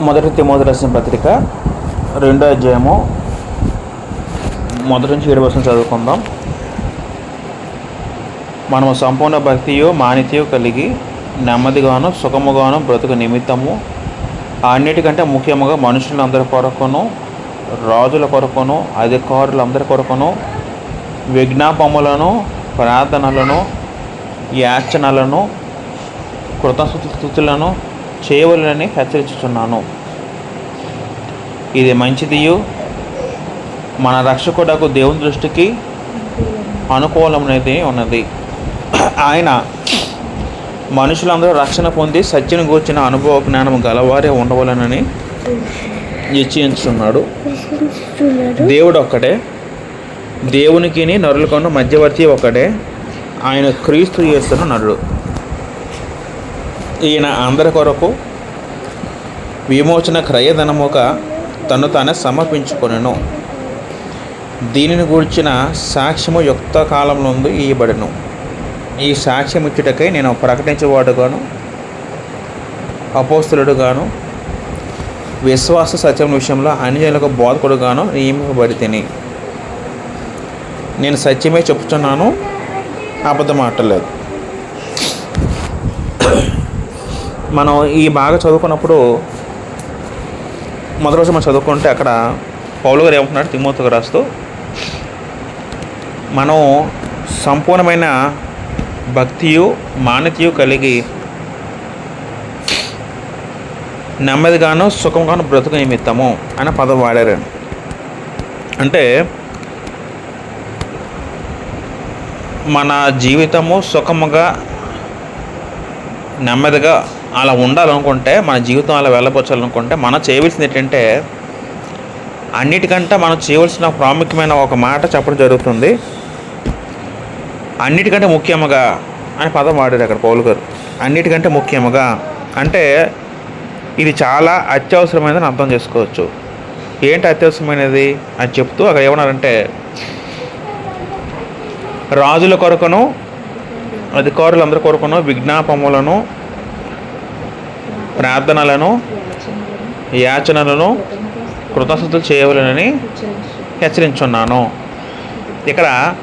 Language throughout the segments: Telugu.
మొదటి తిమోతి రాసిన పత్రిక రెండో అధ్యాయము. మొదటి నుంచి ఏడు వర్షం చదువుకుందాం. మనము సంపూర్ణ భక్తియో మానిత్యు కలిగి నెమ్మదిగాను సుఖముగాను బ్రతుకు నిమిత్తము. అన్నిటికంటే ముఖ్యముగా మనుషులందరి కొరకును రాజుల కొరకును అధికారులందరి కొరకును విజ్ఞాపములను ప్రార్థనలను యాచనలను కృతస్థుతులను చేయవలనని హెచ్చరించుచున్నాను. ఇది మంచిదియు. మన రక్షకుడకు దేవుని దృష్టికి అనుకూలమైనది ఉన్నది. ఆయన మనుషులందరూ రక్షణ పొంది సత్యను గూర్చిన అనుభవ జ్ఞానం గలవారే ఉండవలనని నిశ్చయించున్నాడు దేవుడు ఒక్కడే దేవునికి నరులకొన్న మధ్యవర్తి ఒకడే ఆయన క్రీస్తు చేస్తున్న నరుడు. ఈయన అందరి కొరకు విమోచన క్రయధనముగా తను తాను సమర్పించుకొనెను. దీనిని గూర్చిన సాక్ష్యము యుక్త కాలంలో ఇయ్యబడను. ఈ సాక్ష్యం ఇచ్చుటకై నేను ప్రకటించేవాడుగాను అపోస్తులుడుగాను విశ్వాస సత్యం విషయంలో అన్యజనులకు బోధకుడుగాను నియమింపబడి తిని నేను సత్యమే చెప్తున్నాను అబద్ధం ఆటలేదు మనం ఈ బాగా చదువుకున్నప్పుడు మొదటి రోజు మనం చదువుకుంటే అక్కడ పౌలు గారు ఏమంటున్నాడు? తిమ్మోతుకు రాస్తూ మనం సంపూర్ణమైన భక్తియు మాన్యతయు కలిగి నెమ్మదిగాను సుఖంగాను బ్రతుకు నిమిత్తము అనే పదం వాడారు. అంటే మన జీవితము సుఖముగా నెమ్మదిగా అలా ఉండాలనుకుంటే మన జీవితం అలా వెళ్ళబోచాలనుకుంటే మనం చేయవలసింది ఏంటంటే అన్నిటికంటే మనం చేయవలసిన ప్రాముఖ్యమైన ఒక మాట చెప్పడం జరుగుతుంది. అన్నిటికంటే ముఖ్యముగా అని పదం వాడారు అక్కడ పౌలు గారు. అన్నిటికంటే ముఖ్యముగా అంటే ఇది చాలా అత్యవసరమైనదని అర్థం చేసుకోవచ్చు. ఏంటి అత్యవసరమైనది అని చెప్తూ అక్కడ ఏమన్నారంటే రాజుల కొరకును అధికారులందరి కొరకును విజ్ఞాపములను ప్రార్థనలను యాచనలను కృతజ్ఞతలు చేయవలనని హెచ్చరించున్నాను. ఇక్కడ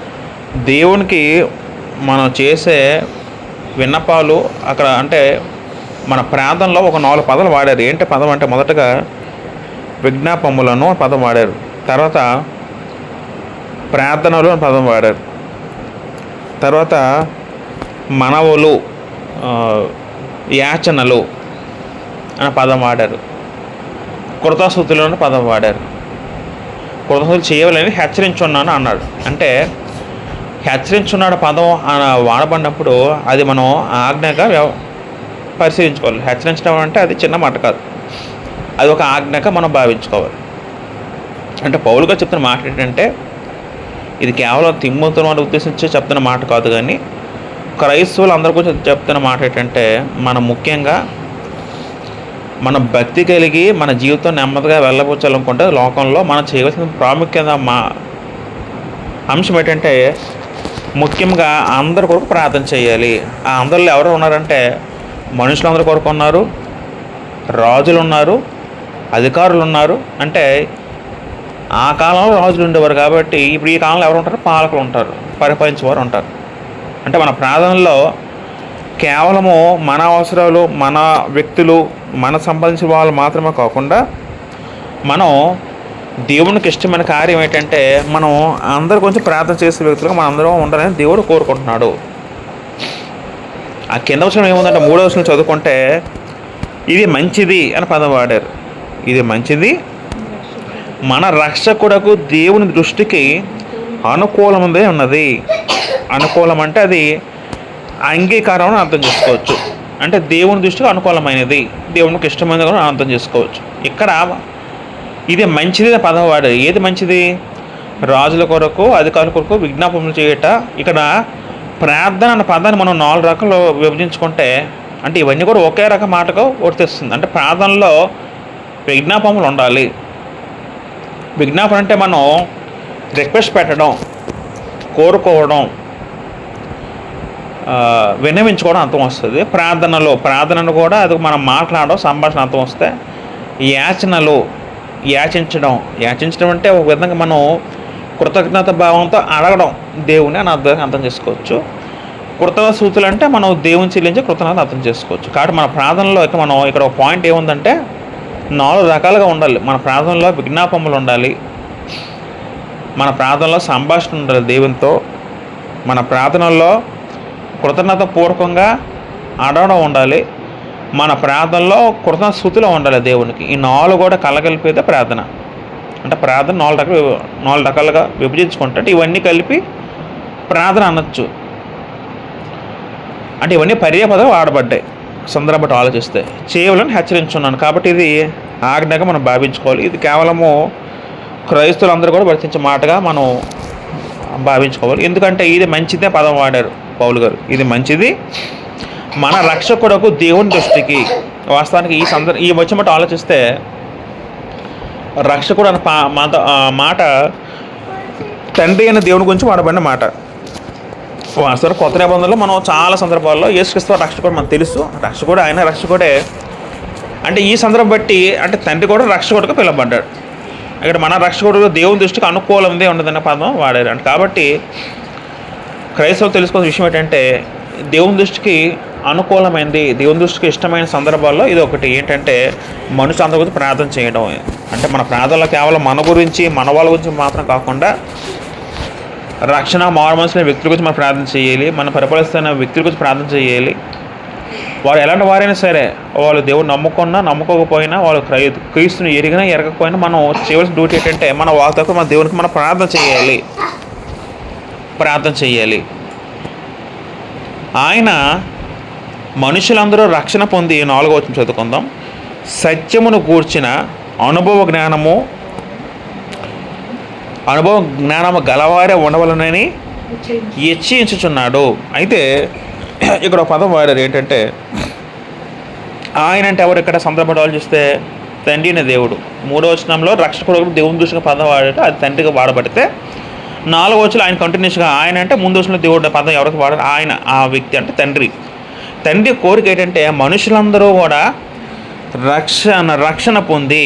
దేవునికి మనం చేసే విన్నపాలు అక్కడ అంటే మన ప్రాంతంలో ఒక నాలుగు పదాలు వాడారు. ఏంటి పదం అంటే మొదటగా విజ్ఞాపములను పదం వాడారు. తర్వాత ప్రార్థనలు అని పదం వాడారు. తర్వాత మనవులు యాచనలు అనే పదం వాడారు. కృతస్థుతులు అనే పదం వాడారు. కృతస్థుతులు చేయవాలని హెచ్చరించున్నాను అన్నాడు. అంటే హెచ్చరించున్నాడు పదం వాడబడినప్పుడు అది మనం ఆజ్ఞగా వ్యవ పరిశీలించుకోవాలి. హెచ్చరించడం అంటే అది చిన్న మాట కాదు. అది ఒక ఆజ్ఞగా మనం భావించుకోవాలి. అంటే పౌలుగా చెప్తున్న మాట ఏంటంటే ఇది కేవలం తిమ్మతులు అని ఉద్దేశించి చెప్తున్న మాట కాదు కానీ క్రైస్తవులు అందరి గురించి చెప్తున్న మాట ఏంటంటే మనం ముఖ్యంగా మన భక్తి కలిగి మన జీవితం నెమ్మదిగా వెళ్ళబోచాలనుకుంటే లోకంలో మనం చేయవలసిన ప్రాముఖ్యత మా అంశం ఏంటంటే ముఖ్యంగా అందరి కొరకు ప్రార్థన చేయాలి. ఆ అందరిలో ఎవరు ఉన్నారంటే మనుషులందరి కొరకు ఉన్నారు రాజులు ఉన్నారు అధికారులు ఉన్నారు అంటే ఆ కాలంలో రాజులు ఉండేవారు కాబట్టి ఇప్పుడు ఈ కాలంలో ఎవరు ఉంటారు? పాలకులు ఉంటారు పరిపాలించేవారు ఉంటారు. అంటే మన ప్రార్థనలో కేవలము మన అవసరాలు మన వ్యక్తులు మన సంబంధించిన వాళ్ళు మాత్రమే కాకుండా మనం దేవునికి ఇష్టమైన కార్యం ఏంటంటే మనం అందరు కొంచెం ప్రార్థన చేసే వ్యక్తులుగా మనం అందరం ఉండాలని దేవుడు కోరుకుంటున్నాడు. ఆ కింద వచనం ఏముందంటే మూడో వచనం చదువుకుంటే ఇది మంచిది అని పదం వాడారు. ఇది మంచిది. మన రక్షకుడకు దేవుని దృష్టికి అనుకూలముందే ఉన్నది. అనుకూలం అంటే అది అంగీకారం అని అర్థం చేసుకోవచ్చు. అంటే దేవుని దృష్టికి అనుకూలమైనది. దేవునికి ఇష్టమైనది కూడా అర్థం చేసుకోవచ్చు. ఇక్కడ ఇది మంచిది పదం వాడు. ఏది మంచిది? రాజుల కొరకు అధికారుల కొరకు విజ్ఞాపనలు చేయట. ఇక్కడ ప్రార్థన అన్న పదాన్ని మనం నాలుగు రకాలు విభజించుకుంటే అంటే ఇవన్నీ కూడా ఒకే రకం మాటకు వర్తిస్తుంది. అంటే ప్రార్థనలో విజ్ఞాపములు ఉండాలి. విజ్ఞాపన అంటే మనం రిక్వెస్ట్ పెట్టడం కోరుకోవడం విన్నవించుకోవడం అర్థం వస్తుంది. ప్రార్థనలో ప్రార్థనను కూడా అది మనం మాట్లాడడం సంభాషణ అర్థం వస్తే యాచనలు యాచించడం యాచించడం అంటే ఒక విధంగా మనం కృతజ్ఞత భావంతో అడగడం దేవుని అని అర్థం అర్థం చేసుకోవచ్చు. కృతజ్ఞత సూతులు అంటే మనం దేవుని చెల్లించి కృతజ్ఞత అర్థం చేసుకోవచ్చు. కాబట్టి మన ప్రార్థనలో ఇక మనం ఇక్కడ ఒక పాయింట్ ఏముందంటే నాలుగు రకాలుగా ఉండాలి. మన ప్రార్థనలో విజ్ఞాపములు ఉండాలి. మన ప్రార్థనలో సంభాషణ ఉండాలి దేవునితో. మన ప్రార్థనల్లో కృతజ్ఞత పూర్వకంగా అడగడం ఉండాలి. మన ప్రార్థనలో కృతజ్ఞత స్థుతిలో ఉండాలి దేవునికి. ఈ నాలుగు కూడా కలగలిపేదే ప్రార్థన. అంటే ప్రార్థన నాలుగు రకాలు నాలుగు రకాలుగా విభజించుకుంటే ఇవన్నీ కలిపి ప్రార్థన అనొచ్చు. అంటే ఇవన్నీ పర్యాపదం వాడబడ్డాయి. సందర్భం ఆలోచిస్తే. చేయవలని హెచ్చరించున్నాను. కాబట్టి ఇది ఆజ్ఞగా మనం భావించుకోవాలి. ఇది కేవలము క్రైస్తులందరూ కూడా వర్తించే మాటగా మనం భావించుకోవాలి. ఎందుకంటే ఇది మంచిదే పదం వాడారు. పౌలు గారు. ఇది మంచిది. మన రక్షకుడకు దేవుని దృష్టికి వాస్తవానికి ఈ సందర్భ ఈ వచ్చిన మాట ఆలోచిస్తే రక్షకుడు అనే పా మాట మాట తండ్రి అయిన దేవుని గురించి వాడబడిన మాట. వాస్తవం కొత్త నిబంధనలో మనం చాలా సందర్భాల్లో యేసుక్రీస్తు రక్షకుడు మనకు తెలుసు. రక్షకుడు ఆయన రక్షకుడే. అంటే ఈ సందర్భం బట్టి అంటే తండ్రి కూడా రక్షకుడుగా పిలువబడ్డాడు. ఇక్కడ మన రక్షకుడు దేవుని దృష్టికి అనుకూలందే ఉండదన్న పదం వాడారు. అంటే కాబట్టి క్రైస్తవులు తెలుసుకోవాల్సిన విషయం ఏంటంటే దేవుని దృష్టికి అనుకూలమైనది దేవుని దృష్టికి ఇష్టమైన సందర్భాల్లో ఇది ఒకటి. ఏంటంటే మనుషులు అందరి గురించి ప్రార్థన చేయడం. అంటే మన ప్రార్థనలో కేవలం మన గురించి మన వాళ్ళ గురించి మాత్రం కాకుండా రక్షణ మారు మనసుల వ్యక్తుల గురించి మనం ప్రార్థన చేయాలి మన పరిపాలిస్తున్న వ్యక్తుల గురించి ప్రార్థన చేయాలి. వారు ఎలాంటి వారైనా సరే వాళ్ళు దేవుడు నమ్ముకున్నా నమ్ముకోకపోయినా వాళ్ళు క్రై క్రీస్తుని ఎరిగినా ఎరగకపోయినా మనం చేయవలసిన డ్యూటీ ఏంటంటే మన వాళ్ళతో మన దేవునికి మనం ప్రార్థన చేయాలి. ప్రార్థన చేయాలి. ఆయన మనుషులందరూ రక్షణ పొంది నాలుగో వచ్చిన చదువుకుందాం. సత్యమును కూర్చిన అనుభవ జ్ఞానము అనుభవ జ్ఞానము గలవారే ఉండవలనని హెచ్చించుచున్నాడు అయితే ఇక్కడ ఒక పదం వాడారు ఏంటంటే ఆయన అంటే ఎవరు ఇక్కడ సందర్భం చూస్తే తండ్రి దేవుడు. మూడో వచనంలో రక్షకుడు దేవుని దృష్టిగా పదం వాడారు అది తండ్రిగా వాడబడితే నాలుగు వచ్చులు ఆయన కంటిన్యూస్గా ఆయన అంటే ముందు వచ్చిన దేవుడు పదం ఎవరికి వాడారు? ఆయన ఆ వ్యక్తి అంటే తండ్రి. తండ్రి కోరిక ఏంటంటే మనుషులందరూ కూడా రక్షణ రక్షణ పొంది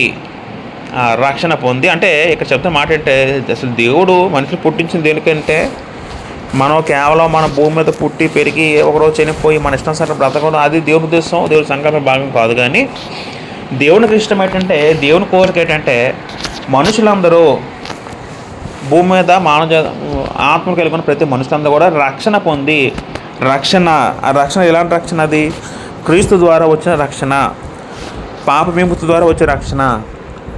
ఆ, రక్షణ పొంది అంటే ఇక్కడ చెప్తున్న మాట ఏంటంటే అసలు దేవుడు మనుషులు పుట్టించిన దేనికంటే మనం కేవలం మన భూమి మీద పుట్టి పెరిగి ఒకరోజు చనిపోయి మన ఇష్టం సరే బ్రతకడం అది దేవుని ఉద్దేశం దేవుడి సంకల్ప భాగం కాదు కానీ దేవునికి ఇష్టం ఏంటంటే దేవుని కోరిక ఏంటంటే మనుషులందరూ భూమి మీద మానవ జా- ఆత్మ కలిగిన ప్రతి మనుషులంతా కూడా రక్షణ పొంది రక్షణ ఆ రక్షణ ఎలాంటి రక్షణ అది? క్రీస్తు ద్వారా వచ్చిన రక్షణ పాప విముక్తి ద్వారా వచ్చే రక్షణ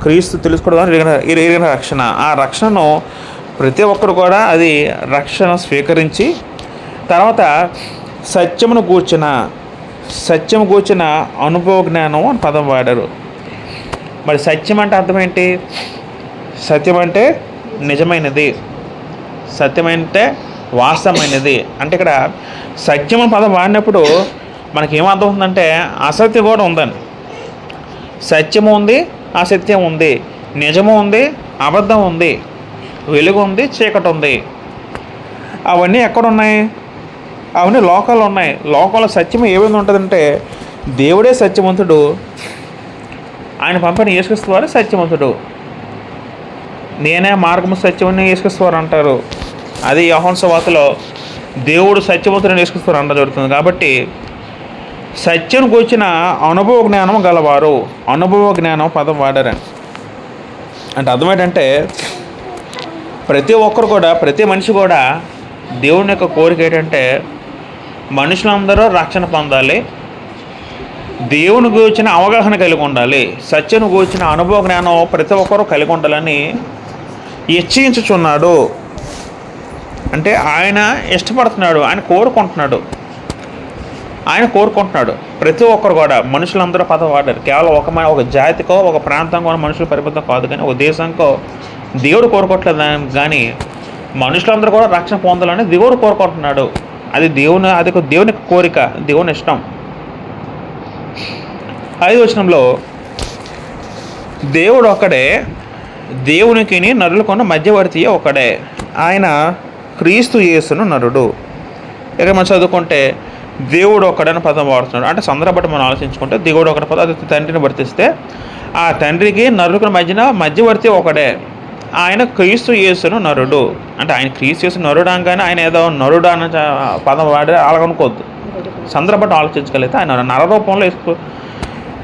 క్రీస్తు తెలుసుకోవడం ద్వారా ఎరిగిన రక్షణ. ఆ రక్షణను ప్రతి ఒక్కరు కూడా అది రక్షణ స్వీకరించి తర్వాత సత్యమును కూర్చిన సత్యం కూర్చిన అనుభవ జ్ఞానం అని పదం వాడారు. మరి సత్యం అంటే అర్థం ఏంటి? సత్యం అంటే నిజమైనది సత్యమైనటే వాస్తవమైనది. అంటే ఇక్కడ సత్యం పదం వాడినప్పుడు మనకి ఏమర్థం అవుతుందంటే అసత్యం కూడా ఉందని. సత్యము ఉంది అసత్యం ఉంది. నిజము ఉంది అబద్ధం ఉంది. వెలుగు ఉంది చీకటి ఉంది. అవన్నీ ఎక్కడ ఉన్నాయి అవన్నీ లోకాలు ఉన్నాయి. లోకంలో సత్యం ఏ విధంగా ఉంటుందంటే దేవుడే సత్యవంతుడు. ఆయన పంపిన యేసుక్రీస్తు వారు సత్యవంతుడు. నేనే మార్గము సత్యముని యేసుక్రీస్తు అంటారు. అది యహోన్ వార్తలో దేవుడు సత్యవంతుడని యేసుక్రీస్తు అంట జరుగుతుంది. కాబట్టి సత్యం కూర్చిన అనుభవ జ్ఞానం గలవారు అనుభవ జ్ఞానం పదం వాడారని. అంటే అర్థం ఏంటంటే ప్రతి ఒక్కరు కూడా ప్రతి మనిషి కూడా దేవుని యొక్క కోరిక ఏంటంటే మనుషులందరూ రక్షణ పొందాలి దేవుని గురించిన అవగాహన కలిగి ఉండాలి సత్యను గురించిన అనుభవ జ్ఞానం ప్రతి ఒక్కరూ కలిగి ఉండాలని హెచ్చించుచున్నాడు అంటే ఆయన ఇష్టపడుతున్నాడు ఆయన కోరుకుంటున్నాడు. ఆయన కోరుకుంటున్నాడు. ప్రతి ఒక్కరు కూడా మనుషులందరూ పదం వాడారు. కేవలం ఒక ఒక జాతికో ఒక ప్రాంతంకో మనుషులు మనుషుల కాదు కానీ ఒక దేశంకో దేవుడు కోరుకోవట్లేదు కానీ మనుషులందరూ కూడా రక్షణ పొందాలని దేవుడు కోరుకుంటున్నాడు. అది దేవుని అది ఒక దేవుని కోరిక దేవుని ఇష్టం. ఐదు వచనంలో దేవుడు ఒక్కడే దేవునికి నరులకున్న మధ్యవర్తి ఒకడే. ఆయన క్రీస్తు యేసును నరుడు. ఇక మనం చదువుకుంటే దేవుడు ఒకడని పదం వాడుతున్నాడు. అంటే సందర్భం మనం ఆలోచించుకుంటే దేవుడు ఒకటి పదం అది తండ్రిని వర్తిస్తే ఆ తండ్రికి నరులకు మధ్యన మధ్యవర్తి ఒకడే. ఆయన క్రీస్తు యేసును నరుడు. అంటే ఆయన క్రీస్తు యేసు నరుడు అనగానే ఆయన ఏదో నరుడు అన్న పదం వాడి అలాగనుకోవద్దు. సందర్భం ఆలోచించగలిగితే ఆయన నరరూపంలో యేసు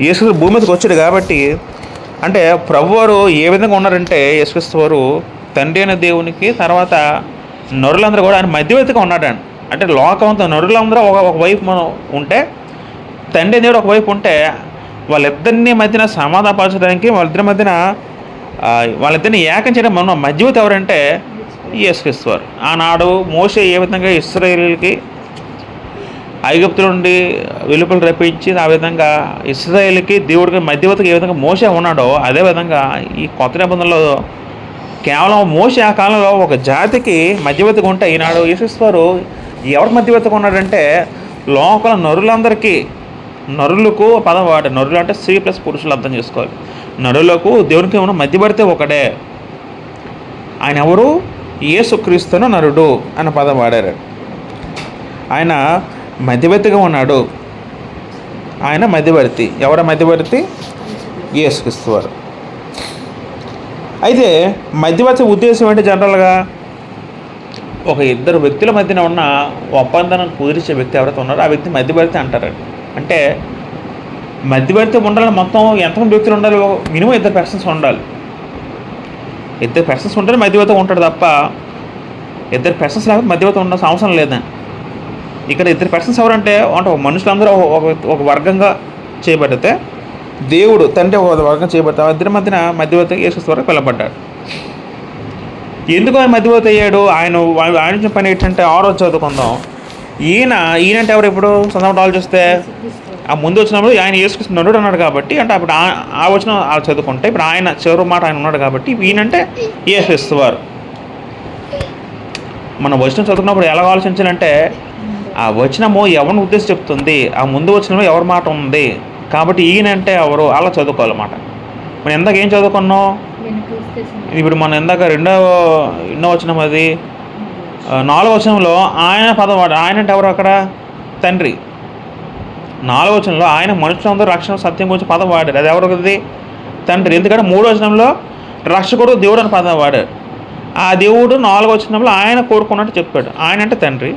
యేసు భూమి మీదకి వచ్చాడు కాబట్టి అంటే ప్రభువారు ఏ విధంగా ఉన్నారంటే యశ్వస్తు వారు తండ్రి అయిన దేవునికి తర్వాత నరులందరూ కూడా ఆయన మధ్యవర్తిగా ఉన్నాడండి అంటే లోకంతో నరులందరూ ఒక ఒకవైపు మనం ఉంటే తండ్రి దేవుడు ఒకవైపు ఉంటే వాళ్ళిద్దరిని మధ్యన సమాధానపరచడానికి వాళ్ళిద్దరి మధ్యన వాళ్ళిద్దరిని ఏకం చేయడం మనం మధ్యవర్తి ఎవరంటే యేసుక్రీస్తు వారు. ఆనాడు మోసే ఏ విధంగా ఇస్రాయేల్కి ఐగుప్తు నుండి వెలుపలు రప్పించి ఆ విధంగా ఇస్రాయేల్కి దేవుడికి మధ్యవర్తికి ఏ విధంగా మోసే ఉన్నాడో అదే విధంగా ఈ కొత్త నిబంధనలో కేవలం మోసే ఆ కాలంలో ఒక జాతికి మధ్యవర్తిగా ఉంటే ఈనాడు యేసువారు ఎవరికి మధ్యవర్తిగా ఉన్నాడంటే లోకల నరులందరికీ నరులకు పదం వాడు నరులు అంటే స్త్రీ ప్లస్ పురుషులు అర్థం చేసుకోవాలి. నరులకు దేవునికి ఉన్న మధ్యపడితే ఒకడే. ఆయన ఎవరు? ఏసుక్రీస్తును నరుడు అన్న పదం వాడారు. ఆయన మధ్యవర్తిగా ఉన్నాడు. ఆయన మధ్యవర్తి. ఎవర మధ్యవర్తి? యేసుక్రీస్తు వారు. అయితే మధ్యవర్తి ఉద్దేశం ఏంటి జనరల్గా? ఒక ఇద్దరు వ్యక్తుల మధ్యన ఉన్న ఒప్పందాన్ని కుదిరించే వ్యక్తి ఎవరైతే ఉన్నారో ఆ వ్యక్తి మధ్యవర్తి అంటారండి అంటే మధ్యవర్తి ఉండాలని మొత్తం ఎంతమంది వ్యక్తులు ఉండాలి? మినిమం ఇద్దరు పర్సన్స్ ఉండాలి. ఇద్దరు పర్సన్స్ ఉంటే మధ్యవర్తి ఉంటాడు తప్ప ఇద్దరు పర్సన్స్ లేకపోతే మధ్యవర్తి ఉండాల్సిన అవసరం లేదండి ఇక్కడ ఇద్దరు పర్సన్స్ ఎవరంటే అంటే ఒక మనుషులందరూ ఒక- ఒక ఒక వర్గంగా చేయబడితే దేవుడు తండ్రి ఒక వర్గం చేయబడితే ఆ ఇద్దరి మధ్యన మధ్యవర్తి యేసు వరకు పిలబడ్డాడు ఎందుకు ఆయన మధ్యవర్తి అయ్యాడు? ఆయన ఆయన నుంచి పని ఏంటంటే ఆరో చదువుకుందాం. ఈయన ఈయనంటే ఎవరు ఇప్పుడు? సందర్భం ఆలోచిస్తే ఆ ముందు వచ్చినప్పుడు ఆయన యేసుకృష్ణ నరుడు అన్నాడు కాబట్టి అంటే అప్పుడు ఆ- వచ్చిన వాళ్ళు చదువుకుంటే ఇప్పుడు ఆయన చివరి మాట ఆయన ఉన్నాడు కాబట్టి ఈయనంటే యేసువారు మనం వచ్చిన చదువుకున్నప్పుడు ఎలా ఆలోచించాలంటే ఆ వచనము ఎవరిని ఉద్దేశం చెప్తుంది? ఆ ముందు వచనంలో ఎవరి మాట ఉంది? కాబట్టి ఈయనంటే ఎవరు? అలా చదువుకోవాలన్నమాట. మనం ఎందాక ఏం చదువుకున్నాం? ఇప్పుడు మనం ఎందాక రెండో ఎన్నో వచనం అది. ఆ, నాలుగో వచనంలో ఆయన పదం వాడు ఆయన అంటే ఎవరు అక్కడ? తండ్రి. నాలుగో వచనంలో ఆయన మనుషులందరూ రక్షణ సత్యం గురించి పదం వాడారు అది ఎవరిది తండ్రి. ఎందుకంటే మూడో వచనంలో రక్షకుడు దేవుడు అని పదం వాడారు ఆ దేవుడు నాలుగో వచనంలో ఆయన కోరుకున్నట్టు చెప్పాడు. ఆయన అంటే తండ్రి.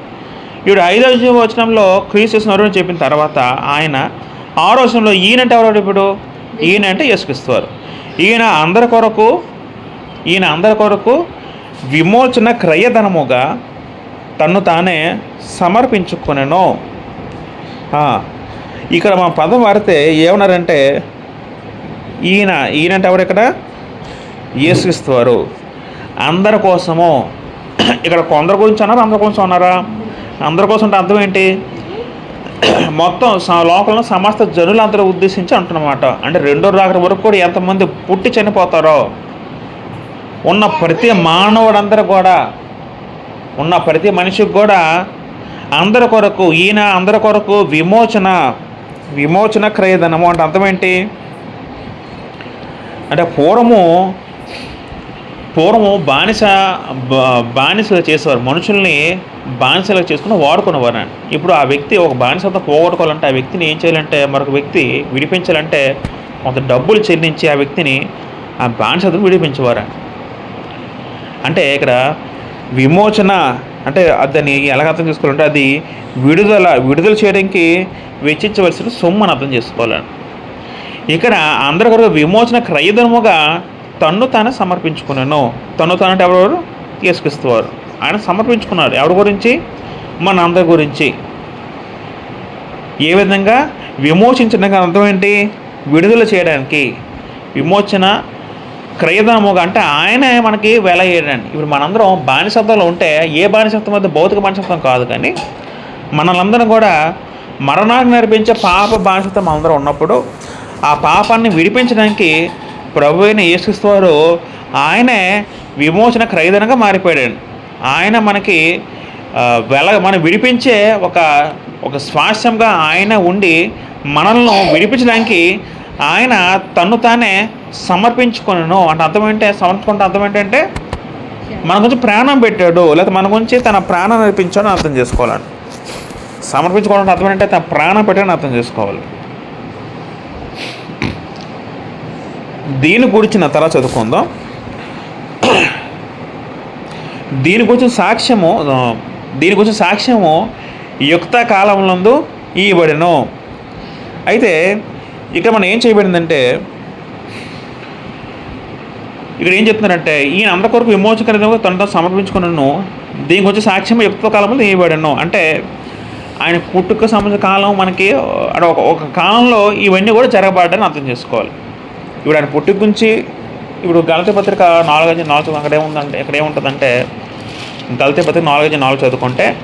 ఇప్పుడు ఐదవ వచనంలో క్రీస్తు నరుడు చెప్పిన తర్వాత ఆయన ఆరో వచనంలో ఈయనంటే ఎవరు ఇప్పుడు? ఈయన అంటే యేసుక్రీస్తువారు ఈయన అందరి కొరకు ఈయన అందరి కొరకు విమోచన క్రయధనముగా తన్ను తానే సమర్పించుకునేను. ఇక్కడ మా పదం వారితే ఏమన్నారంటే ఈయన ఈయనంటే ఎవరు ఇక్కడ? యేసుక్రీస్తువారు అందరి కోసము. ఇక్కడ కొందరి గురించి అన్నారు? అందరి కోసం అన్నారా? అందరి కోసం అంటే అర్థం ఏంటి? మొత్తం లోకంలో సమస్త జనులందరూ ఉద్దేశించి అంటున్నమాట. అంటే రెండో రాకడ వరకు కూడా ఎంతమంది పుట్టి చనిపోతారో. ఉన్న ప్రతి మానవుడందరూ కూడా ఉన్న ప్రతి మనిషికి కూడా అందరి కొరకు ఈయన అందరి కొరకు విమోచన విమోచన క్రయధనము. అంటే అర్థం ఏంటి? అంటే పూర్వము పూర్వము బానిస బానిసలు చేసేవారు. మనుషుల్ని బానిసలు చేసుకుని వాడుకునేవారు ఇప్పుడు ఆ వ్యక్తి ఒక బానిసతో పోగొట్టుకోవాలంటే ఆ వ్యక్తిని ఏం చేయాలంటే మరొక వ్యక్తి విడిపించాలంటే కొంత డబ్బులు చెల్లించి ఆ వ్యక్తిని ఆ బానిసతను విడిపించేవారు అంటే ఇక్కడ విమోచన అంటే దాన్ని ఎలాగ అర్థం చేసుకోవాలంటే అది విడుదల విడుదల చేయడానికి వెచ్చించవలసిన సొమ్ము అని అర్థం చేసుకోవాలండి ఇక్కడ అందరి కొరకు విమోచన క్రయధనముగా తన్ను తానే సమర్పించుకున్నాను తన్ను తాను ఎవరు ఎవరెవరు యేసుక్రీస్తువారు ఆయన సమర్పించుకున్నాడు. ఎవరి గురించి? మన అందరి గురించి. ఏ విధంగా? విమోచించడానికి అర్థం ఏంటి? విడుదల చేయడానికి. విమోచన క్రయదాముగా అంటే ఆయనే మనకి వెల వేయడానికి ఇప్పుడు మనందరం బానిసత్వంలో ఉంటే ఏ బానిసత్వం అయితే భౌతిక బానిసత్వం కాదు కానీ మనలందరం కూడా మరణాన్ని నడిపించే పాప బానిసత్వం అందరం ఉన్నప్పుడు ఆ పాపాన్ని విడిపించడానికి ప్రభు అయిన యేసుక్రీస్తు వారు ఆయనే విమోచన క్రైదనగా మారిపోయాడు ఆయన మనకి వెల మనం విడిపించే ఒక ఒక స్వాస్యంగా ఆయన ఉండి మనల్ని విడిపించడానికి ఆయన తన్ను తానే సమర్పించుకున్నాను అంటే అర్థం ఏంటంటే సమర్పించుకుంటే అర్థం ఏంటంటే మన గురించి ప్రాణం పెట్టాడు లేకపోతే మన గురించి తన ప్రాణం నడిపించాడు అర్థం చేసుకోవాలని సమర్పించుకోవడం అర్థం ఏంటంటే తన ప్రాణం పెట్టాడని అర్థం చేసుకోవాలి. దీని గురించిన తర్వాత చదువుకుందాం. దీని గురించి సాక్ష్యము దీని గురించి సాక్ష్యము యుక్త కాలములందు ఇవ్వబడను అయితే ఇక్కడ మనం ఏం చేయబడిందంటే ఇక్కడ ఏం చెప్తున్నారంటే ఈయన అందరి విమోచకరణ విమోచకరంగా సమర్పించుకున్నాను. దీని గురించి సాక్ష్యం యుక్త కాలంలో ఇవ్వబడను అంటే ఆయన పుట్టుక సంబంధించిన కాలం మనకి అంటే ఒక ఒక కాలంలో ఇవన్నీ కూడా జరగబడ్డని అర్థం చేసుకోవాలి. ఇప్పుడు ఆయన పుట్టుక గురించి ఇప్పుడు గలతి పత్రిక నాలుగు నాలుగు చదువు అక్కడ ఏముందంటే ఇక్కడ ఏముంటుందంటే గలతి పత్రిక నాలుగు అధ్యాయం నాలుగు చదువుకుంటే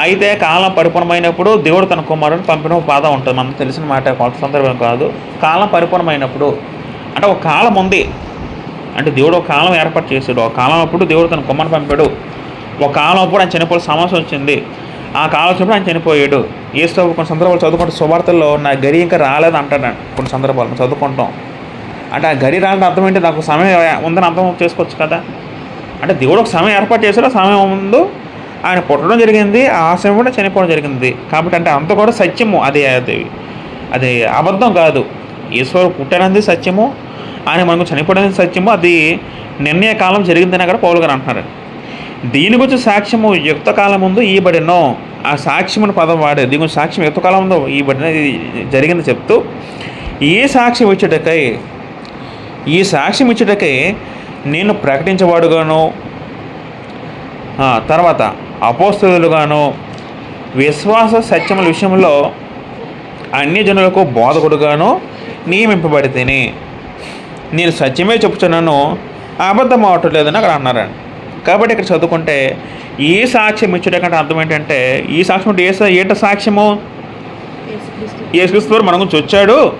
అయితే కాలం పరిపూర్ణమైనప్పుడు దేవుడు తన కుమారుడు పంపిన బాధ పాదం ఉంటుంది. మనకు తెలిసిన మాట కొత్త సందర్భం కాదు. కాలం పరిపూర్ణమైనప్పుడు అంటే ఒక కాలం ఉంది. అంటే దేవుడు ఒక కాలం ఏర్పాటు చేశాడు. ఒక కాలం అప్పుడు దేవుడు తన కుమ్మను పంపాడు. ఒక కాలం అప్పుడు ఆయన చనిపోయే సమస్య వచ్చింది. ఆ కాలం వచ్చినప్పుడు ఆయన చనిపోయాడు. ఏ కొన్ని సందర్భాలు చదువుకుంటే సువార్తల్లో నా గడి ఇంకా రాలేదు అంటాడు. కొన్ని సందర్భాలు చదువుకుంటాం అంటే ఆ గడి రాలని అర్థం ఏంటి? నాకు సమయం ఉందని అర్థం చేసుకోవచ్చు కదా. అంటే దేవుడు ఒక సమయం ఏర్పాటు చేశాడు. ఆ సమయం ముందు ఆయన పుట్టడం జరిగింది. ఆ సమయం కూడా చనిపోవడం జరిగింది. కాబట్టి అంటే అంత కూడా సత్యము. అది అది అది అబద్ధం కాదు. ఈశ్వరు పుట్టడానికి సత్యము. ఆయన మనకు చనిపోవడానికి సత్యము. అది నిర్ణయ కాలం జరిగిందని అక్కడ పౌలు గారు అంటున్నారు. దీని గురించి సాక్ష్యము యుక్త కాలం ముందు ఈబడినో ఆ సాక్ష్యముని పదం వాడే దీని గురించి సాక్ష్యం యుక్త కాలం ముందు ఈబడిన జరిగింది చెప్తూ ఏ సాక్ష్యం వచ్చేటకై ఈ సాక్ష్యం ఇచ్చుటకై నేను ప్రకటించవాడుగాను తర్వాత అపోస్తులుగాను విశ్వాస సత్యముల విషయంలో అన్య జనులకు బోధకుడుగాను నియమింపబడితేనే నేను సత్యమే చెప్తున్నాను అబద్ధం అవట్లేదని అక్కడ అన్నారండి. కాబట్టి ఇక్కడ చదువుకుంటే ఈ సాక్ష్యం ఇచ్చేటకంటే అర్థం ఏంటంటే ఈ సాక్ష్యం అంటే ఏ ఏంట సాక్ష్యము? యేసుక్రీస్తు. మన గురించి వచ్చాడు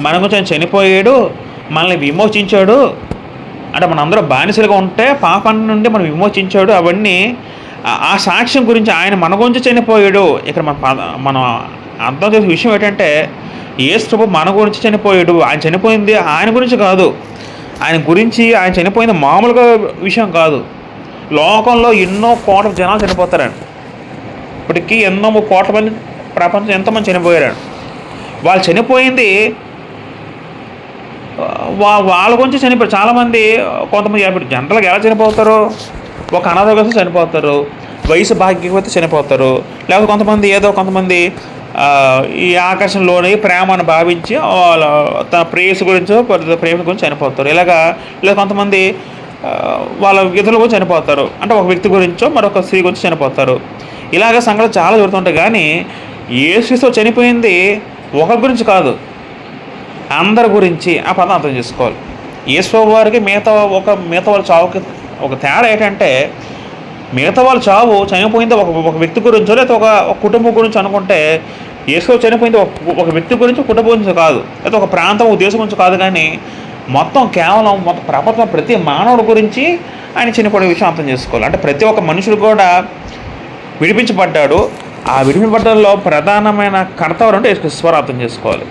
మన గురించి ఆయన చనిపోయాడు మనల్ని విమోచించాడు. అంటే మనందరూ బానిసలుగా ఉంటే పాపం నుండి మనం విమోచించాడు. అవన్నీ ఆ- సాక్ష్యం గురించి ఆయన మన గురించి చనిపోయాడు. ఇక్కడ మన పద మనం అర్థం చేసే విషయం ఏంటంటే యేసు ప్రభు మన గురించి చనిపోయాడు. ఆయన చనిపోయింది ఆయన గురించి కాదు. ఆయన గురించి ఆయన చనిపోయింది మామూలుగా విషయం కాదు. లోకంలో ఎన్నో కోట్ల జనాలు చనిపోతారండి ఇప్పటికీ ఎన్నో కోట్ల మంది ప్రపంచం ఎంతోమంది చనిపోయారు వాళ్ళు చనిపోయింది వాళ్ళ గురించి చనిపోయారు చాలామంది కొంతమంది ఇప్పుడు జనరల్గా ఎలా చనిపోతారు? ఒక అనారోగ్యంతో చనిపోతారు. వయసు భాగ్యవతి చనిపోతారు. లేకపోతే కొంతమంది ఏదో కొంతమంది ఈ ఆకర్షణలోని ప్రేమను భావించి వాళ్ళ తన ప్రేయస్ గురించో ప్రేమ గురించి చనిపోతారు. ఇలాగా లేదా కొంతమంది వాళ్ళ ఇతరుల గురించి చనిపోతారు. అంటే ఒక వ్యక్తి గురించో మరొక స్త్రీ గురించి చనిపోతారు. ఇలాగ సంఘటన చాలా జరుగుతుంటాయి. కానీ యేసుతో చనిపోయింది ఒకరి గురించి కాదు. అందరి గురించి ఆ పదం అర్థం చేసుకోవాలి. యేసు వారికి మిగతా ఒక మిగతా వాళ్ళ చావుకి ఒక తేడా ఏంటంటే మిగతా వాళ్ళ చావు చనిపోయింది ఒక ఒక వ్యక్తి గురించో లేదా ఒక ఒక కుటుంబం గురించి అనుకుంటే యేసు చనిపోయింది ఒక ఒక వ్యక్తి గురించి కుటుంబం గురించి కాదు. లేదా ఒక ప్రాంతం ఉద్దేశం దేశం గురించి కాదు కానీ మొత్తం కేవలం మొత్తం ప్రపంచం ప్రతి మానవుడి గురించి ఆయన చనిపోయిన విషయం అర్థం చేసుకోవాలి. అంటే ప్రతి ఒక్క మనుషుడు కూడా విడిపించబడ్డాడు. ఆ విడిపించబడ్డంలో ప్రధానమైన కర్తవ్యం అంటే ఈశ్వర అర్థం చేసుకోవాలి.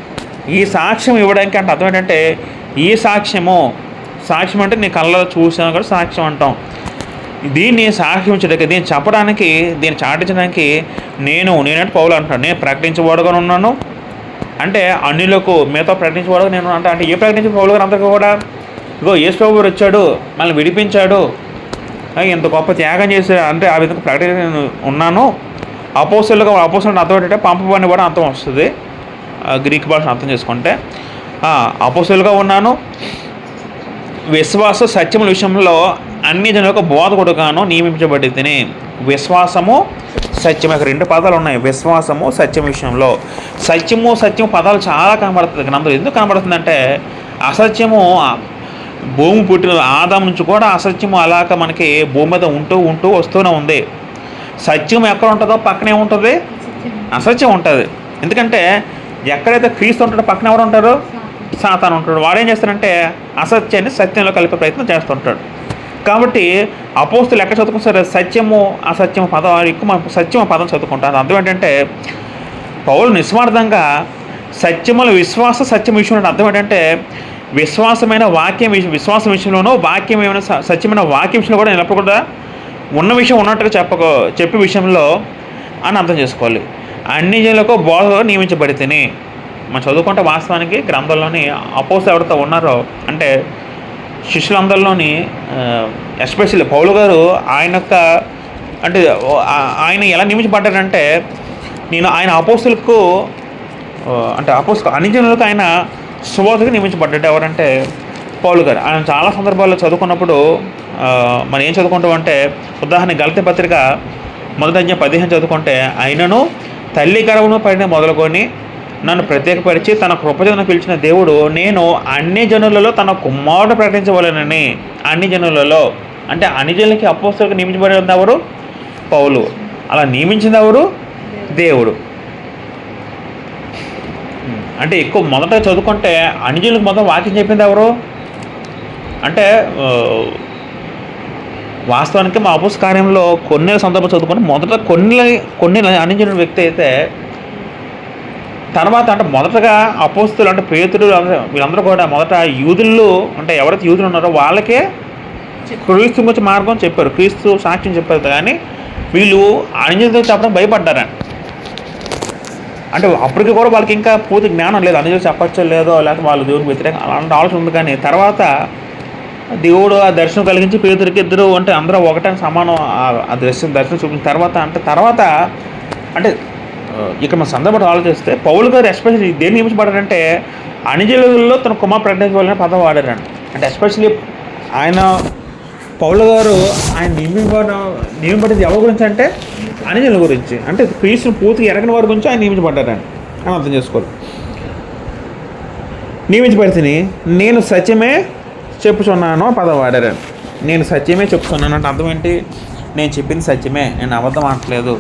ఈ సాక్ష్యం ఇవ్వడానికి అంటే అర్థం ఏంటంటే ఈ సాక్ష్యము సాక్ష్యం అంటే నీ కళ్ళలో చూసాను కూడా సాక్ష్యం అంటాం. దీన్ని సాక్ష్యం ఇచ్చడానికి దీన్ని చెప్పడానికి దీన్ని చాటించడానికి నేను నేనంటే పౌలు అంటాను నేను ప్రకటించబోడుగా ఉన్నాను. అంటే అన్నిలకు మిగతా ప్రకటించబోడుగా నేను అంటే అంటే ఏ ప్రకటించే పౌలు గారు అందరికీ కూడా? ఇగో యేసు ప్రభు గారు వచ్చాడు మనల్ని విడిపించాడు. ఇంత గొప్ప త్యాగం చేసి అంటే ఆ విధంగా ప్రకటన ఉన్నాను. అపోసలుగా అపోసలు అర్థం ఏంటంటే పంపబడిన కూడా అర్థం వస్తుంది. గ్రీక్ భాషను అర్థం చేసుకుంటే అపోసులుగా ఉన్నాను. విశ్వాస సత్యముల విషయంలో అన్ని జనులకు బోధకుడుగాను నియమించబడి తిని విశ్వాసము సత్యం ఇక్కడ రెండు పదాలు ఉన్నాయి. విశ్వాసము సత్యం విషయంలో. సత్యము సత్యం పదాలు చాలా కనబడుతుంది. గ్రంథంలో ఎందుకు కనబడుతుందంటే అసత్యము భూమి పుట్టిన ఆదాం నుంచి కూడా అసత్యము అలాగ మనకి భూమి మీద ఉంటూ ఉంటూ వస్తూనే ఉంది. సత్యం ఎక్కడ ఉంటుందో పక్కనే ఉంటుంది. అసత్యం ఉంటుంది. ఎందుకంటే ఎక్కడైతే క్రీస్తు ఉంటాడో పక్కన ఎవరు ఉంటారు? సాతాను ఉంటాడు. వాడేం చేస్తాడంటే అసత్యాన్ని సత్యంలో కలిపే ప్రయత్నం చేస్తుంటాడు కాబట్టి అపోస్తులు ఎక్కడ చదువుకుంటారు? సత్యము అసత్యము పదం ఎక్కువ మనం సత్యము పదం చదువుకుంటాం అర్థం ఏంటంటే పౌలు నిస్వార్థంగా సత్యముల విశ్వాస సత్యం విషయంలో అర్థం ఏంటంటే విశ్వాసమైన వాక్యం విషయం విశ్వాసం విషయంలోనూ వాక్యం ఏమైనా సత్యమైన వాక్యం విషయంలో కూడా నిలపకుండా ఉన్న విషయం ఉన్నట్టుగా చెప్పక చెప్పే విషయంలో అని అర్థం చేసుకోవాలి. అన్ని జనులకు బోధలో నియమించబడితేనే. మనం చదువుకుంటే వాస్తవానికి గ్రంథంలోని అపోజ్ ఎవరితో ఉన్నారో అంటే శిష్యులందరిలోని ఎస్పెషల్లీ పౌలు గారు ఆయన యొక్క అంటే ఆయన ఎలా నియమించబడ్డాడంటే నేను ఆయన అపోస్తులకు అంటే అపోస్తు అన్ని జనులకు ఆయన సుబోధకు నియమించబడ్డాడు. ఎవరంటే పౌలు గారు. ఆయన చాలా సందర్భాల్లో చదువుకున్నప్పుడు మనం ఏం చదువుకుంటాం అంటే ఉదాహరణ గలతి పత్రిక మొదటి అధ్యాయం పదిహేను చదువుకుంటే ఆయనను తల్లి గర్భంలో పడిన మొదలుకొని నన్ను ప్రత్యేకపరిచి తన కృపజన పిలిచిన దేవుడు నేను అన్ని జనులలో తన కుమారుడు ప్రకటించవలనని అన్ని జనులలో అంటే అన్ని జనులకి అపోస్తులకు నియమించబడి ఎవరు? పౌలు. అలా నియమించింది ఎవరు? దేవుడు. అంటే ఎక్కువ మొదట చదువుకుంటే అనిజులకు మొదట వాక్యం చెప్పింది ఎవరు? అంటే వాస్తవానికి మా అపోస్ కార్యంలో కొన్ని సందర్భం చదువుకుంటే మొదట కొన్ని కొన్ని అందించిన వ్యక్తి అయితే తర్వాత అంటే మొదటగా అపోస్తులు అంటే పేతుడు వీళ్ళందరూ కూడా మొదట యూదులు అంటే ఎవరైతే యూదులు ఉన్నారో వాళ్ళకే క్రీస్తు గురించి మార్గం చెప్పారు. క్రీస్తు సాక్ష్యం చెప్పారు. కానీ వీళ్ళు అనిజులతో చెప్పడం భయపడ్డారంట అంటే అప్పటికి కూడా వాళ్ళకి ఇంకా పూర్తి జ్ఞానం లేదు. అన్ని చెప్పచ్చో లేదో లేకపోతే వాళ్ళు దేవుడికి వ్యతిరేకం అలాంటి ఆలోచన ఉంది. కానీ తర్వాత దేవుడు ఆ దర్శనం కలిగించి పేదరికి ఇద్దరు అంటే అందరూ ఒకటే సమానం ఆ- దర్శనం దర్శనం చూపించిన తర్వాత అంటే తర్వాత అంటే ఇక్కడ మన సందర్భం ఆలోచిస్తే పౌలు గారు ఎస్పెషల్లీ దేన్ని నియమించబడారంటే అనిజలలో తన కుమార్ ప్రకటించవాలని పదం వాడారండి అంటే ఎస్పెషల్లీ ఆయన పౌలు గారు ఆయన నియమించబడ నియమించబడింది ఎవరి గురించి అంటే అనిజల గురించి. అంటే క్రీస్తుని పూర్తిగా ఎరగని వారి గురించి ఆయన నియమించబడ్డారని అని అర్థం చేసుకోవాలి? నియమించబడితే నేను సత్యమే చెప్పుచున్నాను పదం వాడారని నేను సత్యమే చెప్పుచున్నాను అంటే అర్థం ఏంటి? నేను చెప్పింది సత్యమే నేను అబద్ధం అనట్లేదు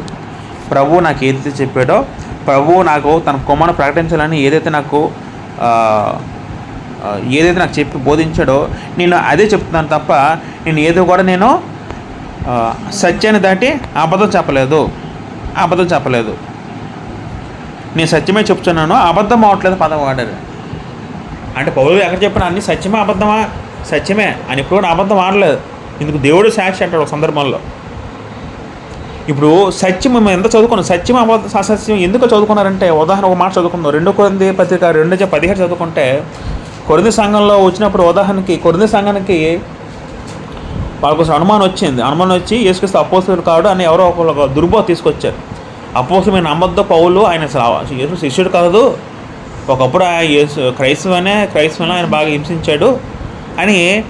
ప్రభువు నాకు ఏదైతే చెప్పాడో ప్రభువు నాకు తన కొమ్మను ప్రకటించాలని ఏదైతే నాకు ఏదైతే నాకు చెప్పి బోధించాడో నేను అదే చెప్తున్నాను తప్ప నేను ఏదో కూడా నేను సత్యాన్ని దాటి అబద్ధం చెప్పలేదు. అబద్ధం చెప్పలేదు. నేను సత్యమే చెప్తున్నాను అబద్ధం అవట్లేదు పదం వాడారు. అంటే పౌరులు ఎక్కడ చెప్పినా అన్ని సత్యమే అబద్ధమా? సత్యమే అని ఎప్పుడు కూడా అబద్ధం ఆడలేదు. ఇందుకు దేవుడు సాక్షి అంటాడు ఒక సందర్భంలో. ఇప్పుడు సత్యం మేము ఎంత చదువుకున్నాం? సత్యం అబద్ధ అసత్యం ఎందుకు చదువుకున్నారంటే ఉదాహరణ ఒక మాట చదువుకుందాం. రెండు కొరింది పత్రిక రెండు పదిహేడు చదువుకుంటే కొరింది సంఘంలో వచ్చినప్పుడు ఉదాహరణకి కొరింది సంఘానికి వాళ్ళకు అనుమానం వచ్చింది. అనుమానం వచ్చి యేసుక్రీస్తు అపోస్తుడు కాడు అని ఎవరో ఒక దుర్బో తీసుకొచ్చారు. అపోసు మేము నమ్మద్దు పౌలు ఆయన యేసు శిష్యుడు కాదు. ఒకప్పుడు ఆ యేసు క్రైస్తవనే క్రైస్తవుని ఆయన బాగా హింసించాడు. అని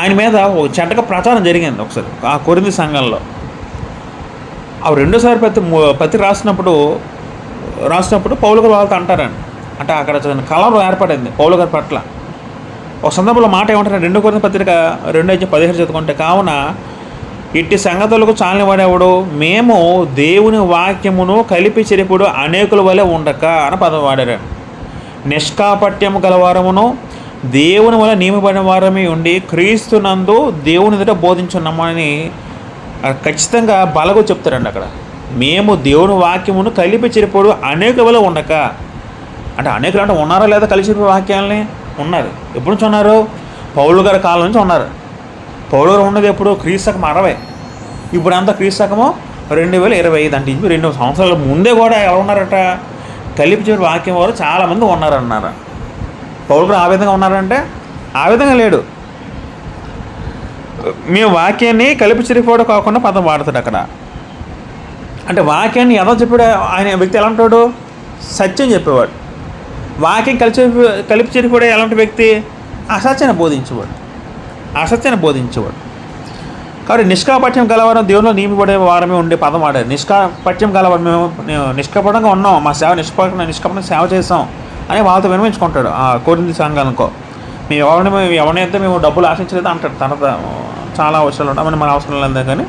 ఆయన మీద ఒక చెడ్డగా ప్రచారం జరిగింది ఒకసారి ఆ కొరింది సంఘంలో. అవి రెండోసారి ప్రతి పత్తి రాసినప్పుడు రాసినప్పుడు పౌలు గారు వాళ్ళతో అంటారండి. అంటే అక్కడ కలవరం ఏర్పడింది పౌలు గారి పట్ల. ఒక సందర్భంలో మాట ఏమంటారు రెండు కొరింది పత్రిక రెండు అయితే పదిహేడు చదువుకుంటే కావున ఇట్టి సంగతులకు చాలని వాడేవాడు మేము దేవుని వాక్యమును కలిపి చెరిపుడు అనేకుల వలె ఉండక అని పదం వాడారు నిష్కాపట్యము గలవారమును దేవుని వల్ల నియమబడిన వారమే ఉండి క్రీస్తునందు దేవుని ఎదుట బోధించున్నామని ఖచ్చితంగా బలగో చెప్తారండి అక్కడ. మేము దేవుని వాక్యమును కలిపి చెరిపోడు అనేక వల్ల ఉండక. అంటే అనేకలు అంటే ఉన్నారా లేదా కలిసి చెప్పే వాక్యాలని? ఉన్నారు ఎప్పుడు నుంచి ఉన్నారు? పౌలు గారి కాలం నుంచి ఉన్నారు. పౌలు గారు ఉన్నది ఎప్పుడు? క్రీస్తకం అరవై. ఇప్పుడు అంతా క్రీస్తకము రెండు వేల ఇరవై ఐదు అంటే ఇది రెండు సంవత్సరాల ముందే కూడా ఎవరు ఉన్నారట? కలిపి చెప్పే వాక్యం వారు చాలామంది ఉన్నారన్నారు. పౌలు ఆ విధంగా ఉన్నారంటే ఆ విధంగా లేడు. మేము వాక్యాన్ని కలిపి చిరిపోవడం కాకుండా పదం వాడతాడు అక్కడ. అంటే వాక్యాన్ని ఎలా చెప్పాడు ఆయన వ్యక్తి ఎలా ఉంటాడు? సత్యం చెప్పేవాడు. వాక్యం కలిసి కలిపి చిరిపోవడం ఎలాంటి వ్యక్తి? అసత్యాన్ని బోధించేవాడు. అసత్యాన్ని బోధించేవాడు. కాబట్టి నిష్కాపట్యం గలవారం దేవునిలో నియమిపడే వారమే ఉండే పదం వాడారు. నిష్కాపట్యం గలవారు మేము మేము నిష్కపటంగా ఉన్నాం. మా సేవ నిష్కపట నిష్కపటం సేవ చేసాం అని వాళ్ళతో వినిపించుకుంటాడు ఆ కోరింది సంఘానికో మేము ఎవరిని మేము ఎవరినైతే మేము డబ్బులు ఆశించలేదు అంటాడు. తన చాలా అవసరాలు ఉంటాయి. మన అవసరం లేదు కానీ.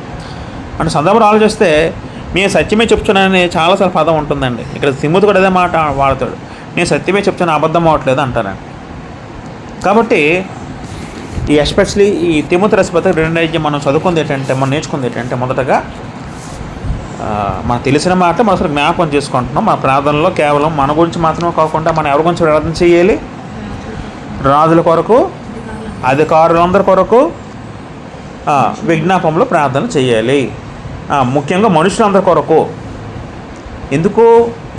అంటే సందర్భం ఆలోచిస్తే నేను సత్యమే చెప్తున్నానని చాలాసార్లు పదం ఉంటుందండి. ఇక్కడ సిమ్ముత్ కూడా అదే మాట వాడతాడు. నేను సత్యమే చెప్తున్నా అబద్ధం అవ్వట్లేదు అంటారండి కాబట్టి ఈ ఎస్పెషలీ ఈ తిమ్మతి రసపతి రెండు మనం చదువుకుంది ఏంటంటే మనం నేర్చుకుంది ఏంటంటే మొదటగా మనకు తెలిసిన మాట మనం అసలు జ్ఞాపకం చేసుకుంటున్నాం. మన ప్రార్థనలో కేవలం మన గురించి మాత్రమే కాకుండా మనం ఎవరి గురించి ప్రార్థన చేయాలి? రాజుల కొరకు అధికారులందరి కొరకు విజ్ఞాపంలో ప్రార్థన చేయాలి. ముఖ్యంగా మనుషులందరి కొరకు. ఎందుకు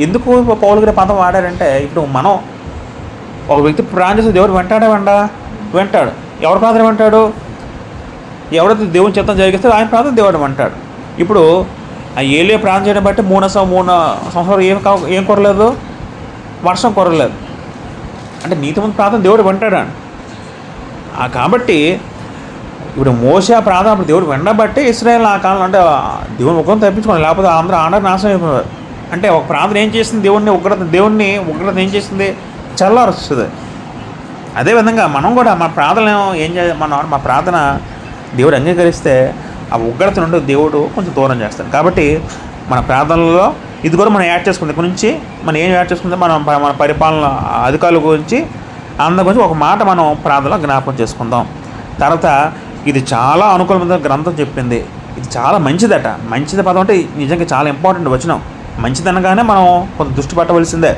ఎందుకు పౌలుగిరి పదం వాడారంటే ఇప్పుడు మనం ఒక వ్యక్తి ప్రాణం చేస్తే దేవుడు వెంటాడే వెండా? వెంటాడు. ఎవరి ప్రార్థన వెంటాడు? ఎవరైతే దేవుని చిత్తం జరిగిస్తే ఆయన ప్రార్థన దేవుడు వింటాడు. ఇప్పుడు ఆ ఏలే ప్రార్థన చేయడం బట్టి మూడు మూడు సంవత్సరాలు ఏం ఏం కొరలేదు? వర్షం కొరలేదు. అంటే నీతిమంత ముందు ప్రార్థన దేవుడు వింటాడు ఆ కాబట్టి ఇప్పుడు మోసే ఆ ప్రార్థన అప్పుడు దేవుడు వినబట్టి ఇస్రాయల్ ఆ కాలంలో అంటే దేవుని ముఖం తప్పించుకోండి లేకపోతే అందరూ ఆంధ్ర నాశనం అయిపోయారు. అంటే ఒక ప్రార్థన ఏం చేసింది దేవుణ్ణి? ఉగ్రత దేవుణ్ణి ఉగ్రత ఏం చేసింది? చల్లారుస్తుంది అదేవిధంగా మనం కూడా మన ప్రార్థన ఏం చే మన మా ప్రార్థన దేవుడు అంగీకరిస్తే ఆ ఉగ్రత నుండి దేవుడు కొంచెం దూరం చేస్తాడు. కాబట్టి మన ప్రార్థనలో ఇది కూడా మనం యాడ్ చేసుకుంది. గురించి మనం ఏం యాడ్ చేసుకుంటే మనం మన పరిపాలన అధికారుల గురించి అందరి గురించి ఒక మాట మనం ప్రార్థనలో జ్ఞాపకం చేసుకుందాం. తర్వాత ఇది చాలా అనుకూలమైన గ్రంథం చెప్పింది. ఇది చాలా మంచిదట. మంచిది పదం అంటే నిజంగా చాలా ఇంపార్టెంట్ వచనం. మంచిదనగానే మనం కొంత దృష్టి పట్టవలసిందే.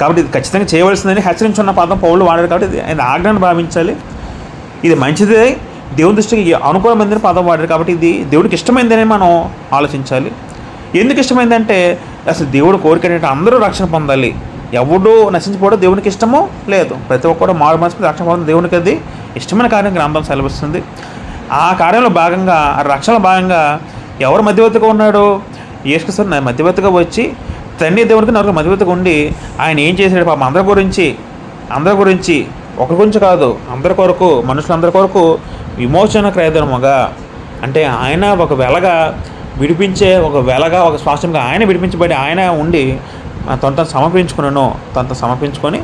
కాబట్టి ఇది ఖచ్చితంగా చేయవలసిందని హెచ్చరించున్న పదం పౌరులు వాడారు కాబట్టి ఇది ఆయన ఆజ్ఞను భావించాలి. ఇది మంచిదే. దేవుని దృష్టికి అనుకూలమైందని పదం వాడారు కాబట్టి ఇది దేవుడికి ఇష్టమైందని మనం ఆలోచించాలి. ఎందుకు ఇష్టమైందంటే అసలు దేవుడు కోరిక ఏంటంటే అందరూ రక్షణ పొందాలి. ఎవడు నశించిపోవడం దేవునికి ఇష్టమో లేదు. ప్రతి ఒక్కరు మారు మనసు రక్షణ పొందడం దేవునికి అది ఇష్టమైన కార్యం గ్రంథం సెలవిస్తుంది. ఆ కార్యంలో భాగంగా ఆ రక్షణలో భాగంగా ఎవరు మధ్యవర్తిగా ఉన్నాడు? యేసుకృష్ణ మధ్యవర్తిగా వచ్చి తండ్రి దేవునికి నలుగురు మధ్యవర్తిగా ఉండి ఆయన ఏం చేశాడు? పాపం అందరి గురించి అందరి గురించి ఒకరి గురించి కాదు అందరి కొరకు మనుషులందరి కొరకు విమోచన క్రయధనముగా అంటే ఆయన ఒక వెలగా విడిపించే ఒక వెలగా ఒక స్వాస్థ్యంగా ఆయన విడిపించబడి ఆయన ఉండి ఆ, తనతో సమర్పించుకున్నాను తనతో సమర్పించుకొని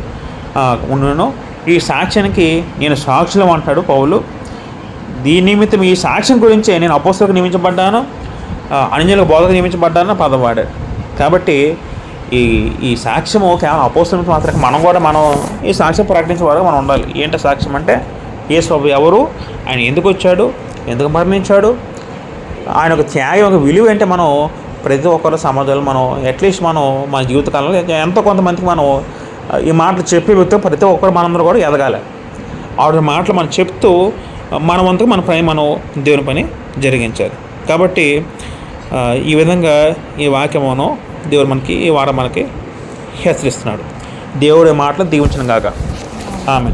ఉన్నాను ఈ సాక్ష్యానికి నేను సాక్షులం అంటాడు పౌలు. దీని నిమిత్తం ఈ సాక్ష్యం గురించే నేను అపోస్తకు నియమించబడ్డాను అనింజలకు బోధకు నియమించబడ్డాను పదం వాడాడు. కాబట్టి ఈ ఈ సాక్ష్యము కేవలం అపోస్తులకు మాత్రమే. మనం కూడా మనం ఈ సాక్ష్యం ప్రకటించే వరకు మనం ఉండాలి. ఏంటి సాక్ష్యం అంటే యేసుబాబు ఎవరు? ఆయన ఎందుకు వచ్చాడు? ఎందుకు మరణించాడు? ఆయన ఒక త్యాగం ఒక విలువ అంటే మనం ప్రతి ఒక్కరు సమాజంలో మనం అట్లీస్ట్ మనం మన జీవితకాలంలో ఎంతో కొంతమందికి మనం ఈ మాటలు చెప్పే వ్యక్తి ప్రతి ఒక్కరు మనందరూ కూడా ఎదగాలి. ఆవిడ మాటలు మనం చెప్తూ మన వంతుకు మన పని మనం దేవుని పని జరిగించాలి. కాబట్టి ఈ విధంగా ఈ వాక్యమును దేవుడు మనకి ఈ వారం మనకి హెచ్చరిస్తున్నాడు. దేవుడి మాటలు దీవించిన గాక. ఆమె